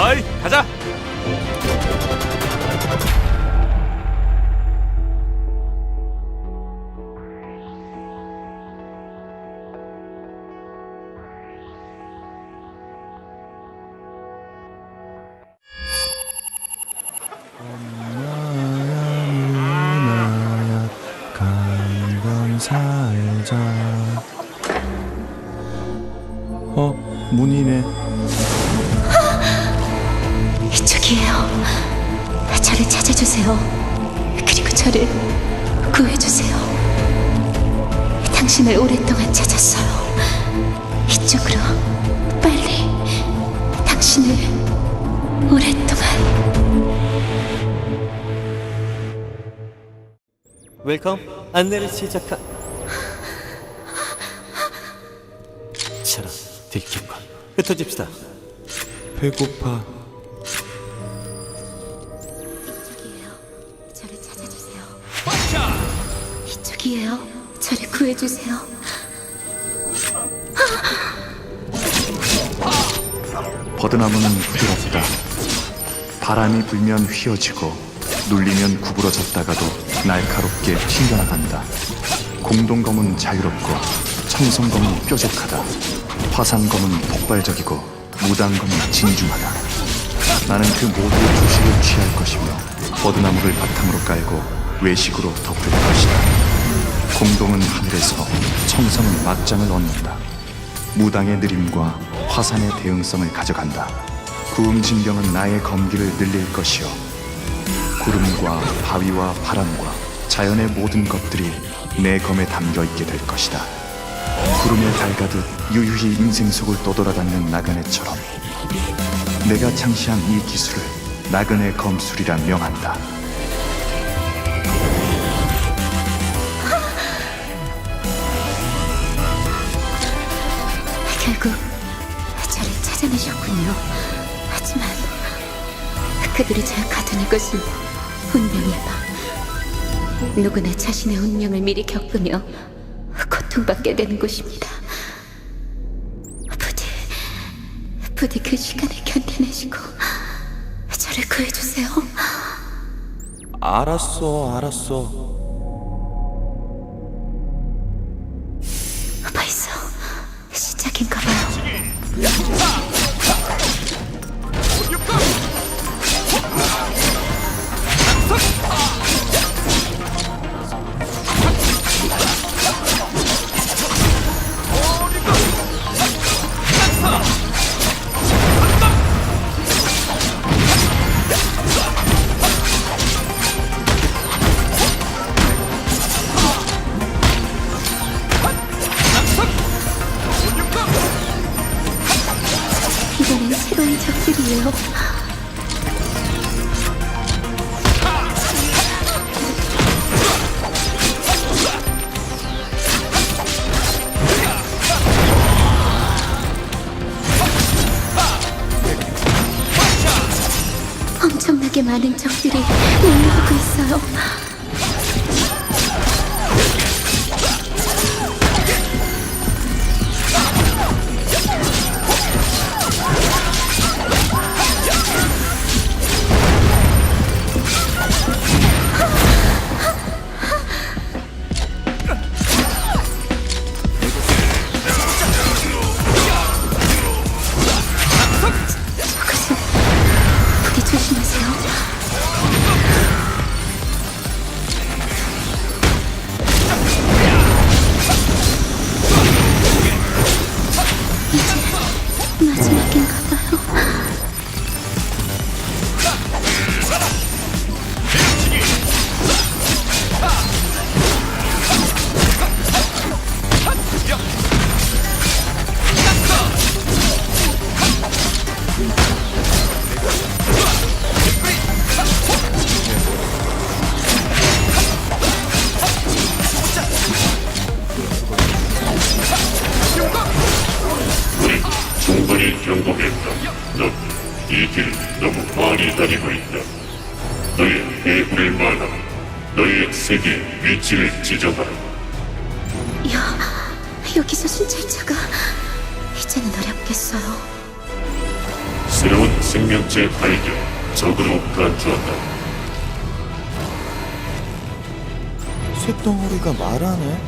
어이, 가자. 어 문이네 이쪽이에요. 저를 찾아주세요. 그리고 저를 구해주세요. 당신을 오랫동안 찾았어요. 이쪽으로 빨리 당신을 오랫동안 웰컴 안내를 시작한 차라 들킨과 흩어집시다 배고파 이쪽이에요. 저를 구해주세요. 버드나무는 부드럽다. 바람이 불면 휘어지고 눌리면 구부러졌다가도 날카롭게 튕겨나간다. 공동검은 자유롭고 청성검은 뾰족하다. 화산검은 폭발적이고 무당검은 진중하다. 나는 그 모두의 조식을 취할 것이며 버드나무를 바탕으로 깔고 외식으로 덮을 것이다 공동은 하늘에서 청성은 막장을 얻는다. 무당의 느림과 화산의 대응성을 가져간다. 구음 진경은 나의 검기를 늘릴 것이요. 구름과 바위와 바람과 자연의 모든 것들이 내 검에 담겨 있게 될 것이다. 구름에 달가듯 유유히 인생 속을 떠돌아다니는 나그네처럼 내가 창시한 이 기술을 나그네 검술이라 명한다 결국 저를 찾아내셨군요. 하지만 그들이 잘 가두는 것은 운명의 방. 누구나 자신의 운명을 미리 겪으며 고통받게 되는 곳입니다. 부디, 부디 그 시간을 견뎌내시고 저를 구해주세요. 알았어 알았어 Yeah. 새로운 적들이에요. 엄청나게 많은 적들이 몰려오고 있어요. 경고했다. 너이길 너무 많이 다니고 있다. 너의 해군을 막아 너의 세계 위치를 지정하라. 여, 여기서 순찰차가 이제는 어렵겠어요. 새로운 생명체 발견, 적으로 간주한다. 쇳덩어리가 말하네.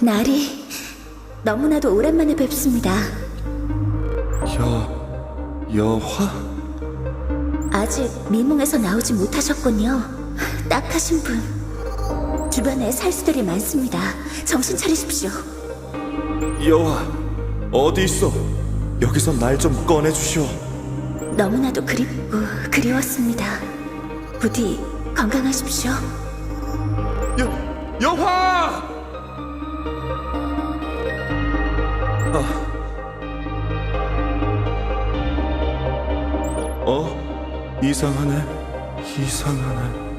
나리, 너무나도 오랜만에 뵙습니다. 여 여화? 아직 미몽에서 나오지 못하셨군요. 딱하신 분. 주변에 살수들이 많습니다. 정신 차리십시오. 여화 어디 있어? 여기서 날 좀 꺼내 주시오. 너무나도 그립고 그리웠습니다. 부디 건강하십시오. 여 여화! 아. 어? 이상하네. 이상하네.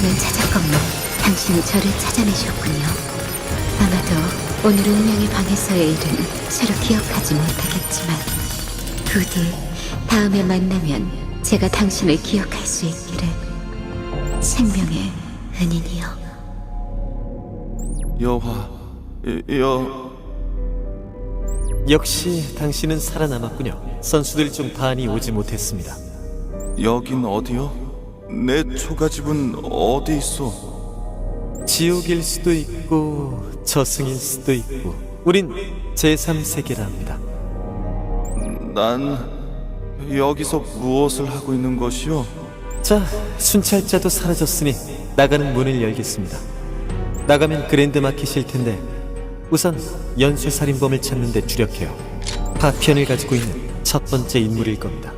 오랫동안 찾았건만 당신이 저를 찾아내셨군요. 아마도 오늘 운명의 방에서의 일은 새로 기억하지 못하겠지만 부디 다음에 만나면 제가 당신을 기억할 수 있기를 생명의 은인이요. 여화. 여 역시 당신은 살아남았군요. 선수들 중 반이 오지 못했습니다. 여긴 어디요? 내 초가집은 어디 있어? 지옥일 수도 있고 저승일 수도 있고 우린 제3세계라 합니다. 난 여기서 무엇을 하고 있는 것이오? 자, 순찰자도 사라졌으니 나가는 문을 열겠습니다. 나가면 그랜드 마켓일 텐데 우선 연쇄살인범을 찾는 데 주력해요. 파편을 가지고 있는 첫 번째 인물일 겁니다.